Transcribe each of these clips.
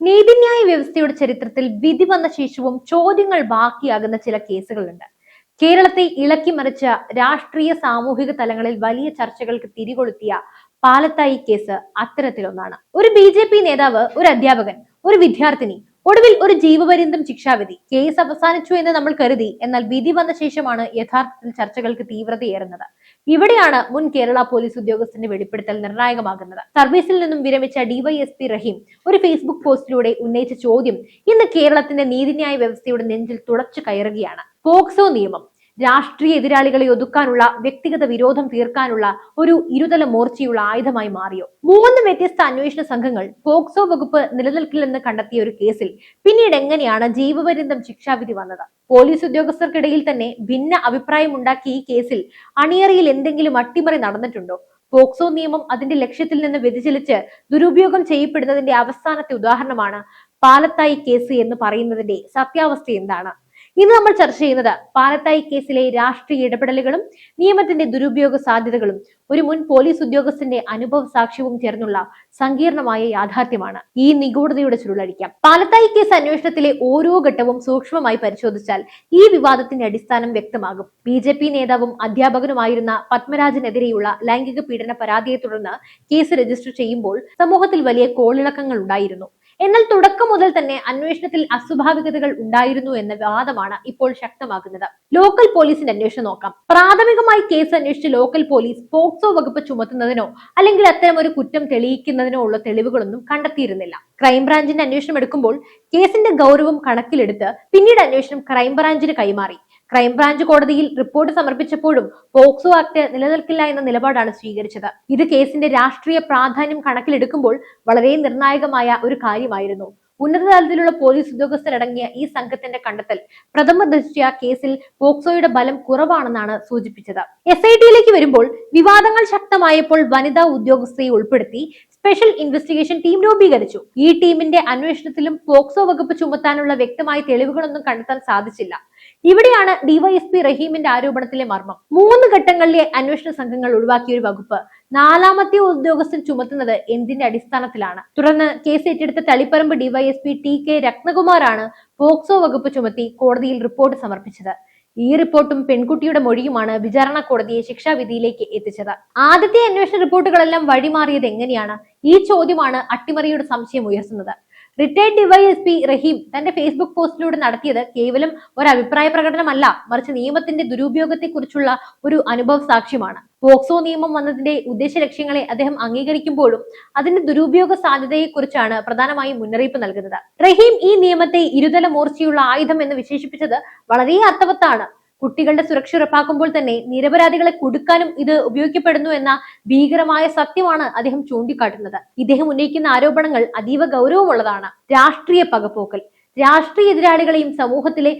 നീതിന്യായ വ്യവസ്ഥയുടെ ചരിത്രത്തിൽ വിധി വന്ന ശേഷവും ചോദ്യങ്ങൾ ബാക്കിയാകുന്ന ചില കേസുകളുണ്ട്. കേരളത്തെ ഇളക്കി മറിച്ച രാഷ്ട്രീയ സാമൂഹിക തലങ്ങളിൽ വലിയ ചർച്ചകൾക്ക് തിരികൊളുത്തിയ പാലത്തായി കേസ് അത്തരത്തിലൊന്നാണ്. ഒരു ബി നേതാവ് ഒരു അധ്യാപകൻ ഒരു വിദ്യാർത്ഥിനി ഒടുവിൽ ഒരു ജീവപര്യന്തം ശിക്ഷാവിധി. കേസ് അവസാനിച്ചു എന്ന് നമ്മൾ കരുതി എന്നാൽ വിധി വന്ന ശേഷമാണ് യഥാർത്ഥത്തിൽ ചർച്ചകൾക്ക് തീവ്രതയേറുന്നത്. ഇവിടെയാണ് മുൻ കേരള പോലീസ് ഉദ്യോഗസ്ഥന്റെ വെളിപ്പെടുത്തൽ നിർണായകമാകുന്നത്. സർവീസിൽ നിന്നും വിരമിച്ച ഡിവൈഎസ്പി റഹീം ഒരു ഫേസ്ബുക്ക് പോസ്റ്റിലൂടെ ഉന്നയിച്ച ചോദ്യം ഇന്ന് കേരളത്തിന്റെ നീതിന്യായ വ്യവസ്ഥയുടെ നെഞ്ചിൽ തുളച്ചു കയറുകയാണ്. പോക്സോ നിയമം. രാഷ്ട്രീയ എതിരാളികളെ ഒതുക്കാനുള്ള വ്യക്തിഗത വിരോധം തീർക്കാനുള്ള ഒരു ഇരുതല മോർച്ചയുള്ള ആയുധമായി മാറിയോ? മൂന്ന് വ്യത്യസ്ത അന്വേഷണ സംഘങ്ങൾ പോക്സോ വകുപ്പ് നിലനിൽക്കില്ലെന്ന് കണ്ടെത്തിയ ഒരു കേസിൽ പിന്നീട് എങ്ങനെയാണ് ജീവപര്യന്തം ശിക്ഷാവിധി വന്നത്? പോലീസ് ഉദ്യോഗസ്ഥർക്കിടയിൽ തന്നെ ഭിന്ന അഭിപ്രായമുണ്ടാക്കിയ ഈ കേസിൽ അണിയറയിൽ എന്തെങ്കിലും അട്ടിമറി നടന്നിട്ടുണ്ടോ? പോക്സോ നിയമം അതിന്റെ ലക്ഷ്യത്തിൽ നിന്ന് വ്യതിചലിച്ച് ദുരുപയോഗം ചെയ്യപ്പെടുന്നതിന്റെ അവസാനത്തെ ഉദാഹരണമാണ് പാലത്തായി കേസ് എന്ന് പറയുന്നതിന്റെ സത്യാവസ്ഥ എന്താണ്? ഇന്ന് നമ്മൾ ചർച്ച ചെയ്യുന്നത് പാലത്തായി കേസിലെ രാഷ്ട്രീയ ഇടപെടലുകളും നിയമത്തിന്റെ ദുരുപയോഗ സാധ്യതകളും ഒരു മുൻ പോലീസ് ഉദ്യോഗസ്ഥന്റെ അനുഭവ സാക്ഷ്യവും ചേർന്നുള്ള സങ്കീർണമായ യാഥാർത്ഥ്യമാണ്. ഈ നിഗൂഢതയുടെ ചുരുളടിക്കാം പാലത്തായി കേസ് അന്വേഷണത്തിലെ ഓരോ ഘട്ടവും സൂക്ഷ്മമായി പരിശോധിച്ചാൽ ഈ വിവാദത്തിന്റെ അടിസ്ഥാനം വ്യക്തമാകും. ബി ജെ പി നേതാവും അധ്യാപകനുമായിരുന്ന പത്മരാജനെതിരെയുള്ള ലൈംഗിക പീഡന പരാതിയെ തുടർന്ന് കേസ് രജിസ്റ്റർ ചെയ്യുമ്പോൾ സമൂഹത്തിൽ വലിയ കോളിളക്കങ്ങൾ ഉണ്ടായിരുന്നു. എന്നാൽ തുടക്കം മുതൽ തന്നെ അന്വേഷണത്തിൽ അസ്വാഭാവികതകൾ ഉണ്ടായിരുന്നു എന്ന വാദമാണ് ഇപ്പോൾ ശക്തമാക്കുന്നത് ലോക്കൽ പോലീസിന്റെ അന്വേഷണം നോക്കാം. പ്രാഥമികമായി കേസ് അന്വേഷിച്ച് ലോക്കൽ പോലീസ് പോക്സോ വകുപ്പ് ചുമത്തുന്നതിനോ അല്ലെങ്കിൽ അത്തരം ഒരു കുറ്റം തെളിയിക്കുന്നതിനോ ഉള്ള തെളിവുകളൊന്നും കണ്ടെത്തിയിരുന്നില്ല. ക്രൈംബ്രാഞ്ചിന്റെ അന്വേഷണം എടുക്കുമ്പോൾ കേസിന്റെ ഗൗരവം കണക്കിലെടുത്ത് പിന്നീട് അന്വേഷണം ക്രൈംബ്രാഞ്ചിന് കൈമാറി. ക്രൈംബ്രാഞ്ച് കോടതിയിൽ റിപ്പോർട്ട് സമർപ്പിച്ചപ്പോഴും പോക്സോ ആക്ട് നിലനിൽക്കില്ല എന്ന നിലപാടാണ് സ്വീകരിച്ചത്. ഇത് കേസിന്റെ രാഷ്ട്രീയ പ്രാധാന്യം കണക്കിലെടുക്കുമ്പോൾ വളരെ നിർണായകമായ ഒരു കാര്യമായിരുന്നു. ഉന്നതതലത്തിലുള്ള പോലീസ് ഉദ്യോഗസ്ഥരടങ്ങിയ ഈ സംഘത്തിന്റെ കണ്ടെത്തൽ പ്രഥമ ദൃഷ്ട്യാ കേസിൽ പോക്സോയുടെ ബലം കുറവാണെന്നാണ് സൂചിപ്പിച്ചത്. എസ് ഐ ടിയിലേക്ക് വരുമ്പോൾ വിവാദങ്ങൾ ശക്തമായപ്പോൾ വനിതാ ഉദ്യോഗസ്ഥയെ ഉൾപ്പെടുത്തി സ്പെഷ്യൽ ഇൻവെസ്റ്റിഗേഷൻ ടീം രൂപീകരിച്ചു. ഈ ടീമിന്റെ അന്വേഷണത്തിലും പോക്സോ വകുപ്പ് ചുമത്താനുള്ള വ്യക്തമായ തെളിവുകളൊന്നും കണ്ടെത്താൻ സാധിച്ചില്ല. ഇവിടെയാണ് ഡിവൈഎസ്പി റഹീമിന്റെ ആരോപണത്തിലെ മർമ്മം. മൂന്ന് ഘട്ടങ്ങളിലെ അന്വേഷണ സംഘങ്ങൾ ഒഴിവാക്കിയ ഒരു വകുപ്പ് നാലാമത്തെ ഉദ്യോഗസ്ഥൻ ചുമത്തുന്നത് എന്തിന്റെ അടിസ്ഥാനത്തിലാണ്? തുടർന്ന് കേസ് ഏറ്റെടുത്ത തളിപ്പറമ്പ് ഡിവൈഎസ്പി ടി കെ രത്നകുമാറാണ് പോക്സോ വകുപ്പ് ചുമത്തി കോടതിയിൽ റിപ്പോർട്ട് സമർപ്പിച്ചത്. ഈ റിപ്പോർട്ടും പെൺകുട്ടിയുടെ മൊഴിയുമാണ് വിചാരണ കോടതിയെ ശിക്ഷാവിധിയിലേക്ക് എത്തിച്ചത്. ആദ്യത്തെ അന്വേഷണ റിപ്പോർട്ടുകളെല്ലാം വഴിമാറിയത് എങ്ങനെയാണ്? ഈ ചോദ്യമാണ് അട്ടിമറിയുടെ സംശയം ഉയർത്തുന്നത്. റിട്ടയർഡ് ഡിവൈഎസ്പി റഹീം തന്റെ ഫേസ്ബുക്ക് പോസ്റ്റിലൂടെ നടത്തിയത് കേവലം ഒരു അഭിപ്രായ പ്രകടനമല്ല മറിച്ച് നിയമത്തിന്റെ ദുരുപയോഗത്തെക്കുറിച്ചുള്ള ഒരു അനുഭവ സാക്ഷ്യമാണ്. പോക്സോ നിയമം വന്നതിന്റെ ഉദ്ദേശ ലക്ഷ്യങ്ങളെ അദ്ദേഹം അംഗീകരിക്കുമ്പോഴും അതിന്റെ ദുരുപയോഗ സാധ്യതയെക്കുറിച്ചാണ് പ്രധാനമായും മുന്നറിയിപ്പ് നൽകുന്നത്. റഹീം ഈ നിയമത്തെ ഇരുതല മൂർച്ചയുള്ള ആയുധം എന്ന് വിശേഷിപ്പിച്ചത് വളരെ അർത്ഥവത്താണ്. കുട്ടികളുടെ സുരക്ഷ ഉറപ്പാക്കുമ്പോൾ തന്നെ നിരപരാധികളെ കൊടുക്കാനും ഇത് ഉപയോഗിക്കപ്പെടുന്നു എന്ന ഭീകരമായ സത്യമാണ് അദ്ദേഹം ചൂണ്ടിക്കാട്ടുന്നത്. ഇദ്ദേഹം ഉന്നയിക്കുന്ന ആരോപണങ്ങൾ അതീവ ഗൗരവമുള്ളതാണ്. രാഷ്ട്രീയ പകപ്പോക്കൽ. രാഷ്ട്രീയ എതിരാളികളെയും സമൂഹത്തിലെ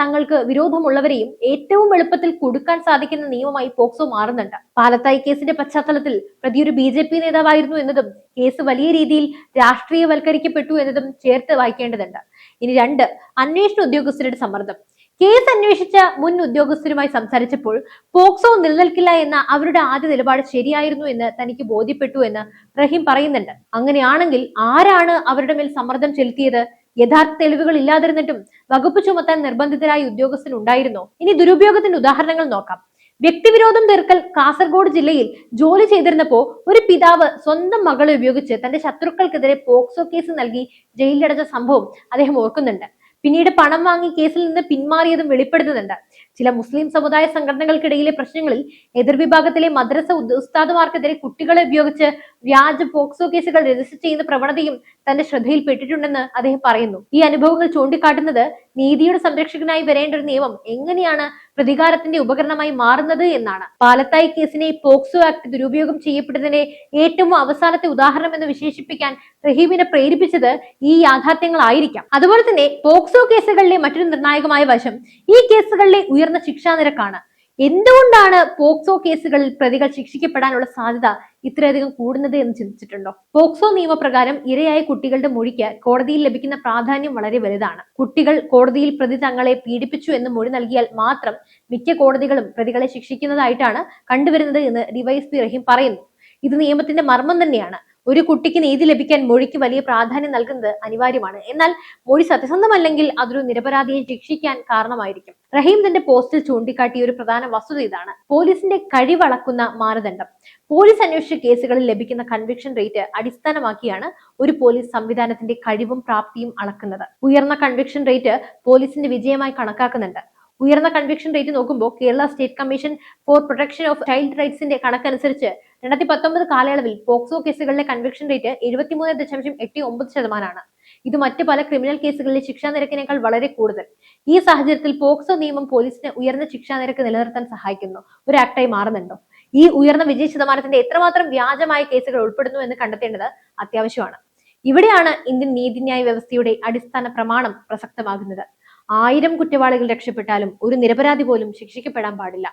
തങ്ങൾക്ക് വിരോധമുള്ളവരെയും ഏറ്റവും എളുപ്പത്തിൽ കൊടുക്കാൻ സാധിക്കുന്ന നിയമമായി പോക്സോ മാറുന്നുണ്ട്. പാലത്തായി കേസിന്റെ പശ്ചാത്തലത്തിൽ പ്രതി ഒരു ബി ജെ പി നേതാവായിരുന്നു എന്നതും കേസ് വലിയ രീതിയിൽ രാഷ്ട്രീയവൽക്കരിക്കപ്പെട്ടു എന്നതും ചേർത്ത് വായിക്കേണ്ടതുണ്ട്. ഇനി രണ്ട് അന്വേഷണ ഉദ്യോഗസ്ഥരുടെ സമ്മർദ്ദം. കേസ് അന്വേഷിച്ച മുൻ ഉദ്യോഗസ്ഥരുമായി സംസാരിച്ചപ്പോൾ പോക്സോ നിലനിൽക്കില്ല എന്ന അവരുടെ ആദ്യ നിലപാട് ശരിയായിരുന്നു എന്ന് തനിക്ക് ബോധ്യപ്പെട്ടു എന്ന് റഹീം പറയുന്നുണ്ട്. അങ്ങനെയാണെങ്കിൽ ആരാണ് അവരുടെ മേൽ സമ്മർദ്ദം ചെലുത്തിയത്? യഥാർത്ഥ തെളിവുകൾ ഇല്ലാതിരുന്നിട്ടും വകുപ്പ് ചുമത്താൻ നിർബന്ധിതരായ ഉദ്യോഗസ്ഥൻ ഉണ്ടായിരുന്നോ? ഇനി ദുരുപയോഗത്തിന്റെ ഉദാഹരണങ്ങൾ നോക്കാം. വ്യക്തിവിരോധം തീർക്കൽ കാസർഗോഡ് ജില്ലയിൽ ജോലി ചെയ്തിരുന്നപ്പോ ഒരു പിതാവ് സ്വന്തം മകളെ ഉപയോഗിച്ച് തന്റെ ശത്രുക്കൾക്കെതിരെ പോക്സോ കേസ് നൽകി ജയിലിലടച്ച സംഭവം അദ്ദേഹം ഓർക്കുന്നുണ്ട്. പിന്നീട് പണം വാങ്ങി കേസിൽ നിന്ന് പിന്മാറിയതും വെളിപ്പെടുത്തുന്നുണ്ട്. ചില മുസ്ലിം സമുദായ സംഘടനകൾക്കിടയിലെ പ്രശ്നങ്ങളിൽ എതിർവിഭാഗത്തിലെ മദ്രസ ഉസ്താദുമാർക്കെതിരെ കുട്ടികളെ ഉപയോഗിച്ച് വ്യാജ പോക്സോ കേസുകൾ രജിസ്റ്റർ ചെയ്യുന്ന പ്രവണതയും തന്റെ ശ്രദ്ധയിൽപ്പെട്ടിട്ടുണ്ടെന്ന് അദ്ദേഹം പറയുന്നു. ഈ അനുഭവങ്ങൾ ചൂണ്ടിക്കാട്ടുന്നത് നീതിയുടെ സംരക്ഷകനായി വരേണ്ട ഒരു നിയമം എങ്ങനെയാണ് പ്രതികാരത്തിന്റെ ഉപകരണമായി മാറുന്നത് എന്നാണ്. പാലത്തായി കേസിനെ പോക്സോ ആക്ട് ദുരുപയോഗം ചെയ്യപ്പെട്ടതിനെ ഏറ്റവും അവസാനത്തെ ഉദാഹരണം എന്ന് വിശേഷിപ്പിക്കാൻ റഹീമിനെ പ്രേരിപ്പിച്ചത് ഈ യാഥാർത്ഥ്യങ്ങളായിരിക്കാം. അതുപോലെ തന്നെ പോക്സോ കേസുകളിലെ മറ്റൊരു നിർണായകമായ വശം ഈ കേസുകളിലെ ഉയർന്ന ശിക്ഷാ നിരക്കാണ്. എന്തുകൊണ്ടാണ് പോക്സോ കേസുകളിൽ പ്രതികൾ ശിക്ഷിക്കപ്പെടാനുള്ള സാധ്യത ഇത്രയധികം കൂടുന്നത് എന്ന് ചിന്തിച്ചിട്ടുണ്ടോ? പോക്സോ നിയമപ്രകാരം ഇരയായ കുട്ടികളുടെ മൊഴിക്ക് കോടതിയിൽ ലഭിക്കുന്ന പ്രാധാന്യം വളരെ വലുതാണ്. കുട്ടികൾ കോടതിയിൽ പ്രതി തങ്ങളെ പീഡിപ്പിച്ചു എന്ന് മൊഴി നൽകിയാൽ മാത്രം മിക്ക കോടതികളും പ്രതികളെ ശിക്ഷിക്കുന്നതായിട്ടാണ് കണ്ടുവരുന്നത് എന്ന് ഡിവൈഎസ്പി റഹീം പറയുന്നു. ഇത് നിയമത്തിന്റെ മർമ്മം തന്നെയാണ്. ഒരു കുട്ടിക്ക് നീതി ലഭിക്കാൻ മൊഴിക്ക് വലിയ പ്രാധാന്യം നൽകുന്നത് അനിവാര്യമാണ്. എന്നാൽ മൊഴി സത്യസന്ധമല്ലെങ്കിൽ അതൊരു നിരപരാധിയെ ശിക്ഷിക്കാൻ കാരണമായിരിക്കും. റഹീം തന്റെ പോസ്റ്റിൽ ചൂണ്ടിക്കാട്ടിയ ഒരു പ്രധാന വസ്തുത ഇതാണ്. പോലീസിന്റെ കഴിവളക്കുന്ന മാനദണ്ഡം. പോലീസ് അന്വേഷിച്ച കേസുകളിൽ ലഭിക്കുന്ന കൺവിക്ഷൻ റേറ്റ് അടിസ്ഥാനമാക്കിയാണ് ഒരു പോലീസ് സംവിധാനത്തിന്റെ കഴിവും പ്രാപ്തിയും അളക്കുന്നത്. ഉയർന്ന കൺവിക്ഷൻ റേറ്റ് പോലീസിന്റെ വിജയമായി കണക്കാക്കുന്നുണ്ട്. ഉയർന്ന കൺവിക്ഷൻ റേറ്റ് നോക്കുമ്പോൾ Kerala state commission for protection of child റൈറ്റ്സിന്റെ കണക്കനുസരിച്ച് രണ്ടായിരത്തി പത്തൊമ്പത് കാലയളവിൽ പോക്സോ കേസുകളിലെ കൺവിക്ഷൻ റേറ്റ് എഴുപത്തിമൂന്ന് ദശാംശം എട്ട് ഒമ്പത് ശതമാനമാണ് ഇത് മറ്റ് പല ക്രിമിനൽ കേസുകളിലെ ശിക്ഷാ നിരക്കിനേക്കാൾ വളരെ കൂടുതൽ. ഈ സാഹചര്യത്തിൽ പോക്സോ നിയമം പോലീസിന് ഉയർന്ന ശിക്ഷാ നിരക്ക് നിലനിർത്താൻ സഹായിക്കുന്നു. ഒരു ആക്ടായി മാറുന്നുണ്ടോ? ഈ ഉയർന്ന വിജയ ശതമാനത്തിന്റെ എത്രമാത്രം വ്യാജമായ കേസുകൾ ഉൾപ്പെടുന്നു എന്ന് കണ്ടെത്തേണ്ടത് അത്യാവശ്യമാണ്. ഇവിടെയാണ് ഇന്ത്യൻ നീതിന്യായ വ്യവസ്ഥയുടെ അടിസ്ഥാന പ്രമാണം പ്രസക്തമാകുന്നത്. ആയിരം കുറ്റവാളികൾ രക്ഷപ്പെട്ടാലും ഒരു നിരപരാധി പോലും ശിക്ഷിക്കപ്പെടാൻ പാടില്ല.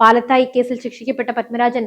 പാലത്തായി കേസിൽ ശിക്ഷിക്കപ്പെട്ട പത്മരാജൻ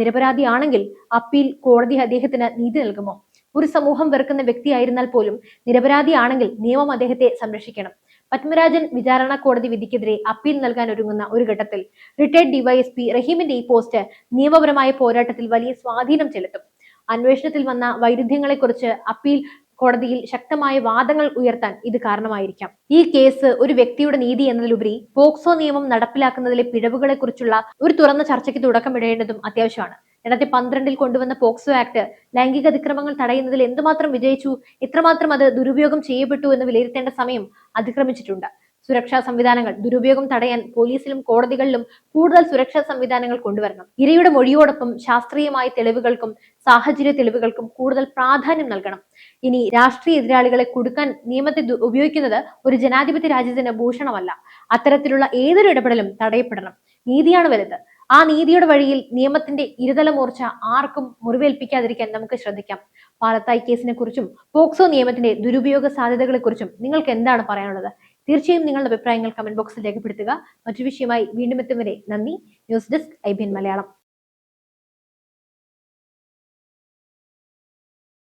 നിരപരാധിയാണെങ്കിൽ അപ്പീൽ കോടതി അദ്ദേഹത്തിന് നീതി നൽകുമോ? ഒരു സമൂഹം വെറുക്കുന്ന വ്യക്തിയായിരുന്നാൽ പോലും നിരപരാധിയാണെങ്കിൽ നിയമം അദ്ദേഹത്തെ സംരക്ഷിക്കണം. പത്മരാജൻ വിചാരണ കോടതി വിധിക്കെതിരെ അപ്പീൽ നൽകാൻ ഒരുങ്ങുന്ന ഒരു ഘട്ടത്തിൽ റിട്ടയർഡ് ഡിവൈഎസ്പി റഹീമിന്റെ ഈ പോസ്റ്റ് നിയമപരമായ പോരാട്ടത്തിൽ വലിയ സ്വാധീനം ചെലുത്തും. അന്വേഷണത്തിൽ വന്ന വൈരുദ്ധ്യങ്ങളെക്കുറിച്ച് അപ്പീൽ കോടതിയിൽ ശക്തമായ വാദങ്ങൾ ഉയർത്താൻ ഇത് കാരണമായിരിക്കാം. ഈ കേസ് ഒരു വ്യക്തിയുടെ നീതി എന്നതിലുപരി പോക്സോ നിയമം നടപ്പിലാക്കുന്നതിലെ പിഴവുകളെ കുറിച്ചുള്ള ഒരു തുറന്ന ചർച്ചയ്ക്ക് തുടക്കമിടേണ്ടതും അത്യാവശ്യമാണ്. രണ്ടായിരത്തി പന്ത്രണ്ടിൽ കൊണ്ടുവന്ന പോക്സോ ആക്ട് ലൈംഗിക അതിക്രമങ്ങൾ തടയുന്നതിൽ എന്തുമാത്രം വിജയിച്ചു എത്രമാത്രം അത് ദുരുപയോഗം ചെയ്യപ്പെട്ടു എന്ന് വിലയിരുത്തേണ്ട സമയം അതിക്രമിച്ചിട്ടുണ്ട്. സുരക്ഷാ സംവിധാനങ്ങൾ ദുരുപയോഗം തടയാൻ പോലീസിലും കോടതികളിലും കൂടുതൽ സുരക്ഷാ സംവിധാനങ്ങൾ കൊണ്ടുവരണം. ഇരയുടെ മൊഴിയോടൊപ്പം ശാസ്ത്രീയമായ തെളിവുകൾക്കും സാഹചര്യ തെളിവുകൾക്കും കൂടുതൽ പ്രാധാന്യം നൽകണം. ഇനി രാഷ്ട്രീയ എതിരാളികളെ കൊടുക്കാൻ നിയമത്തെ ഉപയോഗിക്കുന്നത് ഒരു ജനാധിപത്യ രാജ്യത്തിന് ഭൂഷണമല്ല. അത്തരത്തിലുള്ള ഏതൊരു ഇടപെടലും തടയപ്പെടണം. നീതിയാണ് വലുത്. ആ നീതിയുടെ വഴിയിൽ നിയമത്തിന്റെ ഇരുതല മൂർച്ച ആർക്കും മുറിവേൽപ്പിക്കാതിരിക്കാൻ നമുക്ക് ശ്രദ്ധിക്കാം. പാലത്തായി കേസിനെ കുറിച്ചും പോക്സോ നിയമത്തിന്റെ ദുരുപയോഗ സാധ്യതകളെ കുറിച്ചും നിങ്ങൾക്ക് എന്താണ് പറയാനുള്ളത്? തീർച്ചയായും നിങ്ങളുടെ അഭിപ്രായങ്ങൾ കമന്റ് ബോക്സിൽ രേഖപ്പെടുത്തുക. മറ്റു വിഷയമായി വീണ്ടും എത്തും വരെ നന്ദി. News desk I Malayalam.